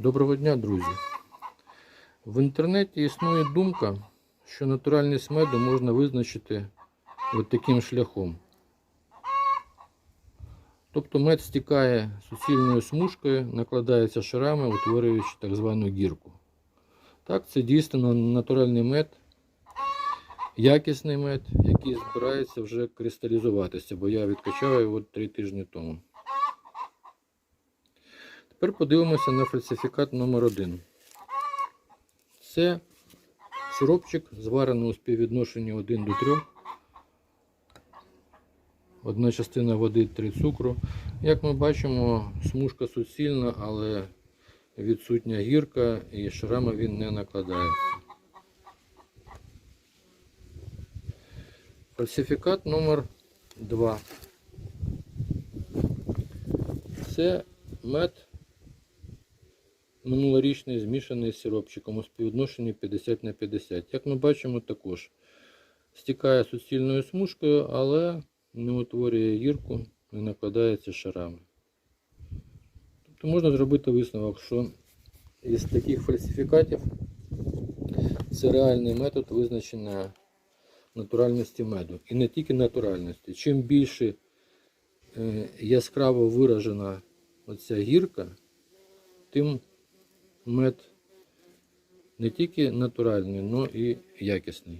Доброго дня, друзі! В інтернеті існує думка, що натуральність меду можна визначити от таким шляхом. Тобто мед стікає суцільною смужкою, накладається шарами, утворюючи так звану гірку. Так, це дійсно натуральний мед, якісний мед, який збирається вже кристалізуватися, бо я відкачав його 3 тижні тому. Тепер подивимося на фальсифікат номер 1 Це сиропчик, зварений у співвідношенні 1 до 3. Одна частина води, 3 цукру. Як ми бачимо, смужка суцільна, але відсутня гірка і шарами він не накладається. Фальсифікат номер 2 Це мед минулорічний змішаний з сиропчиком у співвідношенні 50 на 50. Як ми бачимо, також стікає суцільною смужкою, але не утворює гірку, не накладається шарами. Тобто можна зробити висновок, що із таких фальсифікатів це реальний метод визначення натуральності меду. І не тільки натуральності. Чим більше е, яскраво виражена оця гірка, тим мед не тільки натуральний, але і якісний.